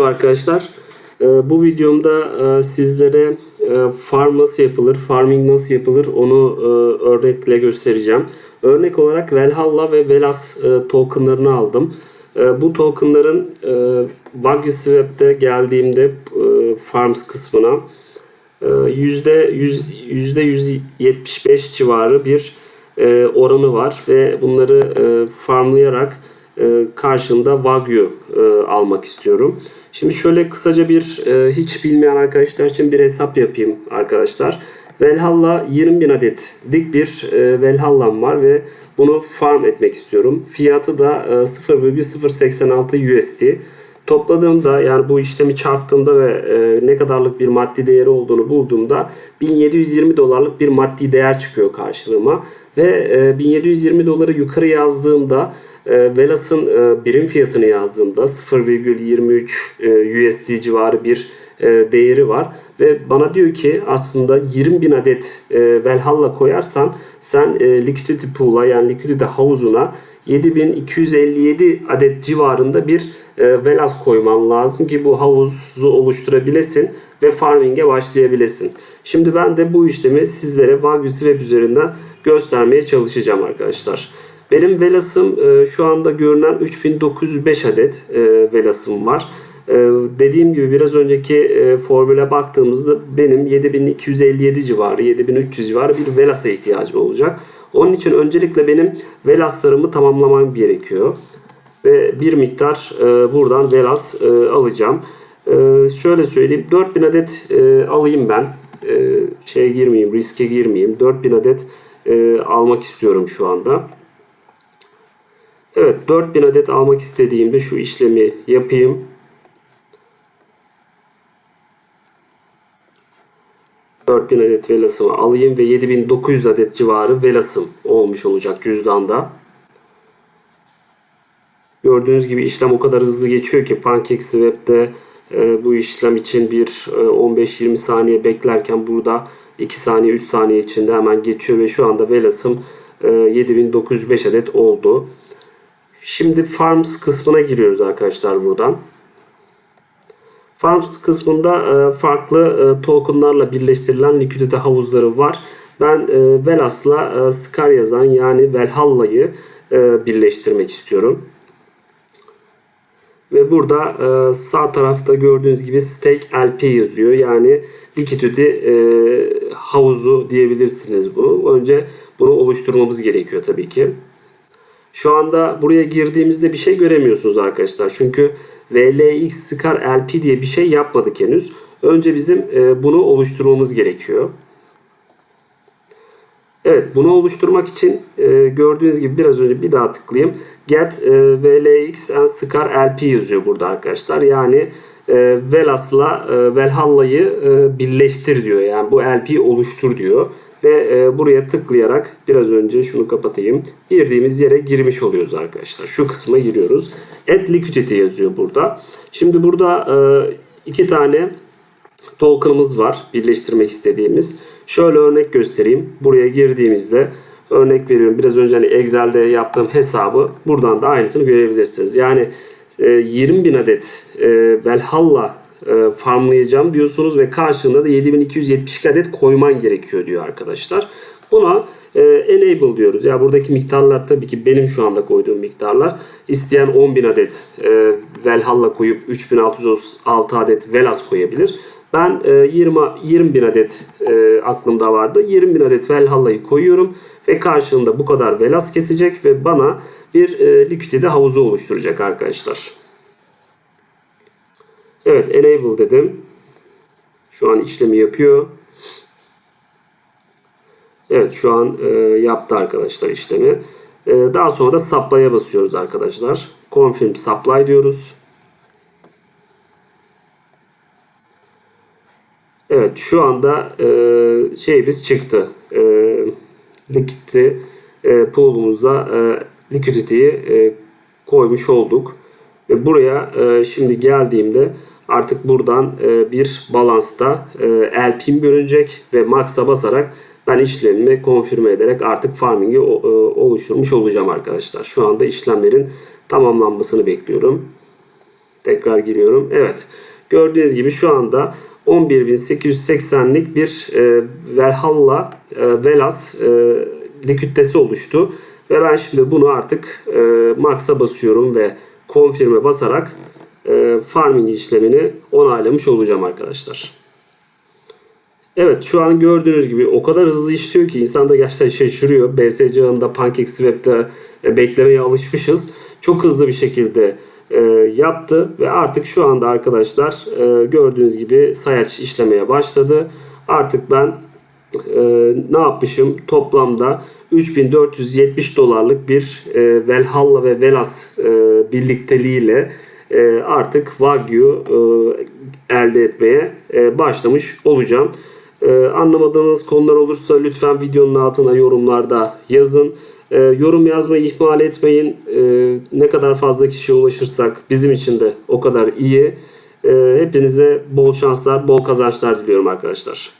arkadaşlar. Ee, Bu videomda e, sizlere e, farm nasıl yapılır, farming nasıl yapılır onu e, örnekle göstereceğim. Örnek olarak Valhalla ve Velas tokenlarını aldım. Bu tokenların Wagyu geldiğimde Farms kısmına e, yüzde yüz- yüzde 175 civarı bir oranı var ve bunları farmlayarak e, karşında Wagyu e, almak istiyorum. Şimdi şöyle kısaca bir e, hiç bilmeyen arkadaşlar için bir hesap yapayım arkadaşlar. Valhalla 20 bin adetlik bir e, Valhalla'm var ve bunu farm etmek istiyorum. Fiyatı da e, 0,086 USD. Topladığımda yani bu işlemi çarptığımda ve e, ne kadarlık bir maddi değeri olduğunu bulduğumda 1720 dolarlık bir maddi değer çıkıyor karşılığıma. Ve e, 1720 doları yukarı yazdığımda e, Velas'ın e, birim fiyatını yazdığımda 0,23 e, USD civarı bir e, değeri var. Ve bana diyor ki aslında 20 bin adet e, Valhalla koyarsan sen e, liquidity pool'a yani liquidity havuzuna 7257 adet civarında bir e, velas koyman lazım ki bu havuzu oluşturabilesin ve farming'e başlayabilesin. Şimdi ben de bu işlemi sizlere Wagyu Web üzerinden göstermeye çalışacağım arkadaşlar. Benim velasım e, şu anda görünen 3905 adet velasım var. E, dediğim gibi biraz önceki e, formüle baktığımızda benim 7257 civarı, 7300 civarı bir velasa ihtiyacım olacak. Onun için öncelikle benim velaslarımı tamamlamam gerekiyor. Ve bir miktar e, buradan velas e, alacağım. Şöyle söyleyeyim 4000 adet alayım ben. E, şeye girmeyeyim, riske girmeyeyim. 4000 adet almak istiyorum şu anda. Evet 4000 adet almak istediğimde şu işlemi yapayım. ...4000 adet velasımı alayım ve 7900 adet civarı velasım olmuş olacak cüzdanda. Gördüğünüz gibi işlem o kadar hızlı geçiyor ki PancakeSwap'te e, bu işlem için bir e, 15-20 saniye beklerken burada 2 saniye 3 saniye içinde hemen geçiyor ve şu anda velasım e, 7905 adet oldu. Şimdi Farms kısmına giriyoruz arkadaşlar buradan. Farms kısmında e, farklı e, tokenlarla birleştirilen likidite havuzları var. Ben e, Velas'la Scar yazan yani Valhalla'yı e, birleştirmek istiyorum. Ve burada sağ tarafta gördüğünüz gibi Stake LP yazıyor. Yani Liquidity e, havuzu diyebilirsiniz bu. Önce bunu oluşturmamız gerekiyor tabii ki. Şu anda buraya girdiğimizde bir şey göremiyorsunuz arkadaşlar. Çünkü VLX Scar LP diye bir şey yapmadık henüz. Önce bizim e, bunu oluşturmamız gerekiyor. Evet bunu oluşturmak için e, gördüğünüz gibi biraz önce bir daha tıklayayım. Get e, VLX and Scar LP yazıyor burada arkadaşlar. Yani Velas'la Valhalla'yı e, birleştir diyor. Yani bu LP oluştur diyor. Ve e, buraya tıklayarak biraz önce şunu kapatayım. Girdiğimiz yere girmiş oluyoruz arkadaşlar. Şu kısma giriyoruz. Add Liquidity yazıyor burada. Şimdi burada e, iki tane token'ımız var birleştirmek istediğimiz. Şöyle örnek göstereyim. Buraya girdiğimizde örnek veriyorum. Biraz önce hani Excel'de yaptığım hesabı buradan da aynısını görebilirsiniz. Yani e, 20 bin adet e, Valhalla e, farmlayacağım diyorsunuz ve karşılığında da 7272 adet koyman gerekiyor diyor arkadaşlar. Buna e, enable diyoruz. Ya buradaki miktarlar tabii ki benim şu anda koyduğum miktarlar. İsteyen 10.000 adet e, Valhalla koyup 3636 adet Velas koyabilir. Ben e, 20 20 bin adet e, aklımda vardı. 20 bin adet Valhalla'yı koyuyorum ve karşılığında bu kadar Velas kesecek ve bana bir e, liquidity havuzu oluşturacak arkadaşlar. Evet enable dedim. Şu an işlemi yapıyor. Evet şu an e, yaptı arkadaşlar işlemi. E, daha sonra da supply'a basıyoruz arkadaşlar. Confirm supply diyoruz. Evet şu anda e, şeyimiz çıktı. E, liquidity e, pool'umuza e, liquidity'yi e, koymuş olduk. Ve buraya e, şimdi geldiğimde artık buradan e, bir balansta e, LP'm görünecek ve max'a basarak ben işlemimi konfirme ederek artık farming'i e, oluşturmuş olacağım arkadaşlar. Şu anda işlemlerin tamamlanmasını bekliyorum. Tekrar giriyorum. Evet. Gördüğünüz gibi şu anda 11.880'lik bir e, Valhalla e, Velas e, liküttesi oluştu. Ve ben şimdi bunu artık e, Max'a basıyorum ve Confirm'e basarak farming işlemini onaylamış olacağım arkadaşlar. Evet şu an gördüğünüz gibi o kadar hızlı işliyor ki insan da gerçekten şaşırıyor. BSC ağında PancakeSwap'te e, beklemeye alışmışız. Çok hızlı bir şekilde e, yaptı ve artık şu anda arkadaşlar e, gördüğünüz gibi sayaç işlemeye başladı. Artık ben ne yapmışım? Toplamda 3470 dolarlık bir Valhalla ve Velas birlikteliğiyle e, artık Wagyu e, elde etmeye e, başlamış olacağım. E, anlamadığınız konular olursa lütfen videonun altına yorumlarda yazın. E, yorum yazmayı ihmal etmeyin. E, ne kadar fazla kişiye ulaşırsak bizim için de o kadar iyi. E, hepinize bol şanslar, bol kazançlar diliyorum arkadaşlar.